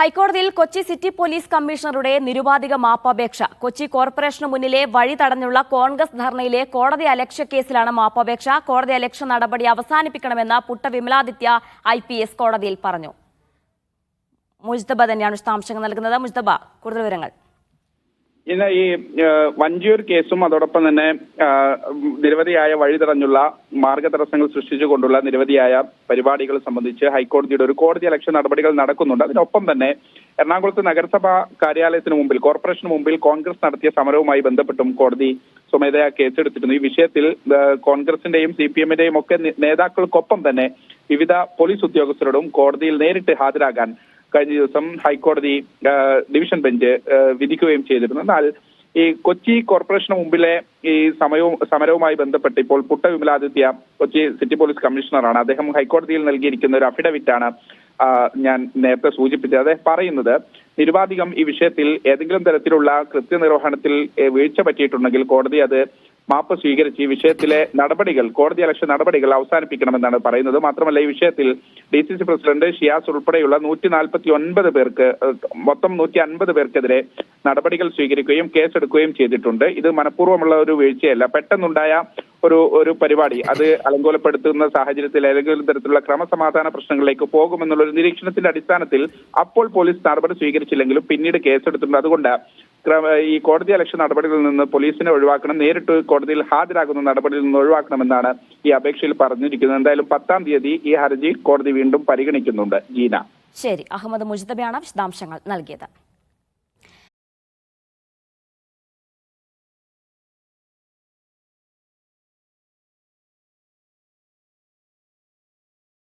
ഹൈക്കോടതിയിൽ Kochi city police കമ്മീഷണറുടെ നിരുപാധിക മാപ്പപേക്ഷ. Kochi corporation മുന്നിലെ വഴി തടഞ്ഞുള്ള കോൺഗ്രസ് ധർണയിലെ കോടതി അലക്ഷ്യ കേസിലാണ് മാപ്പപേക്ഷ. കോടതി അലക്ഷ്യ നടപടി അവസാനിപ്പിക്കണമെന്ന് Putta Vimaladitya I P S കോടതിയിൽ പറഞ്ഞു. മുജ്തബ തന്നെയാണ് വിശദാംശങ്ങൾ നൽകുന്നത്. മുജ്തബ കൂടുതൽ വിവരങ്ങൾ. ഇന്ന് ഈ വഞ്ചിയൂർ കേസും അതോടൊപ്പം തന്നെ നിരവധിയായ വഴി തടഞ്ഞുള്ള മാർഗ മാർഗതടസ്സങ്ങൾ സൃഷ്ടിച്ചുകൊണ്ടുള്ള നിരവധിയായ പരിപാടികൾ സംബന്ധിച്ച് ഹൈക്കോടതിയുടെ ഒരു കോടതി അലക്ഷ്യ നടപടികൾ നടക്കുന്നുണ്ട്. അതിനൊപ്പം തന്നെ എറണാകുളത്ത് നഗരസഭാ കാര്യാലയത്തിന് മുമ്പിൽ കോർപ്പറേഷന് മുമ്പിൽ കോൺഗ്രസ് നടത്തിയ സമരവുമായി ബന്ധപ്പെട്ടും കോടതി സ്വമേധയാ കേസെടുത്തിരുന്നു. ഈ വിഷയത്തിൽ കോൺഗ്രസിന്റെയും സി പി എമ്മിന്റെയും ഒക്കെ നേതാക്കൾക്കൊപ്പം തന്നെ വിവിധ പോലീസ് ഉദ്യോഗസ്ഥരോടും കോടതിയിൽ നേരിട്ട് ഹാജരാകാൻ കഴിഞ്ഞ ദിവസം ഹൈക്കോടതി ഡിവിഷൻ ബെഞ്ച് വിധിക്കുകയും ചെയ്തിരുന്നു. എന്നാൽ ഈ കൊച്ചി കോർപ്പറേഷന് മുമ്പിലെ ഈ സമയവും സമരവുമായി ബന്ധപ്പെട്ട് ഇപ്പോൾ പുട്ട വിമലാദിത്യ കൊച്ചി സിറ്റി പോലീസ് കമ്മീഷണറാണ്. അദ്ദേഹം ഹൈക്കോടതിയിൽ നൽകിയിരിക്കുന്ന ഒരു അഫിഡവിറ്റ് ആണ് ഞാൻ നേരത്തെ സൂചിപ്പിച്ചത്. അദ്ദേഹം പറയുന്നത് നിരുപാധികം ഈ വിഷയത്തിൽ ഏതെങ്കിലും തരത്തിലുള്ള കൃത്യനിർവഹണത്തിൽ വീഴ്ച പറ്റിയിട്ടുണ്ടെങ്കിൽ കോടതി അത് മാപ്പ് സ്വീകരിച്ച് ഈ വിഷയത്തിലെ നടപടികൾ കോടതി അലക്ഷ്യ നടപടികൾ അവസാനിപ്പിക്കണമെന്നാണ് പറയുന്നത്. മാത്രമല്ല ഈ വിഷയത്തിൽ D C C president Shiyas ഉൾപ്പെടെയുള്ള നൂറ്റി നാൽപ്പത്തി ഒൻപത് പേർക്ക് മൊത്തം നൂറ്റി അൻപത് പേർക്കെതിരെ നടപടികൾ സ്വീകരിക്കുകയും കേസെടുക്കുകയും ചെയ്തിട്ടുണ്ട്. ഇത് മനഃപൂർവമുള്ള ഒരു വീഴ്ചയല്ല. പെട്ടെന്നുണ്ടായ ഒരു ഒരു പരിപാടി. അത് അലങ്കോലപ്പെടുത്തുന്ന സാഹചര്യത്തിൽ ഏതെങ്കിലും തരത്തിലുള്ള ക്രമസമാധാന പ്രശ്നങ്ങളിലേക്ക് പോകുമെന്നുള്ള ഒരു നിരീക്ഷണത്തിന്റെ അടിസ്ഥാനത്തിൽ അപ്പോൾ പോലീസ് നടപടി സ്വീകരിച്ചില്ലെങ്കിലും പിന്നീട് കേസെടുത്തിട്ടുണ്ട്. അതുകൊണ്ട് ഈ കോടതി അലക്ഷ്യ നടപടികളിൽ നിന്ന് പോലീസിനെ ഒഴിവാക്കണം നേരിട്ട് കോടതിയിൽ ഹാജരാകുന്ന നടപടിയിൽ നിന്ന് ഒഴിവാക്കണമെന്നാണ് ഈ അപേക്ഷയിൽ പറഞ്ഞിരിക്കുന്നത്. എന്തായാലും പത്താം തീയതി ഈ ഹർജി കോടതി വീണ്ടും പരിഗണിക്കുന്നുണ്ട്. ജീന. ശരി. അഹമ്മദ് മുജിതബിയാണ് വിശദാംശങ്ങൾ നൽകിയത്.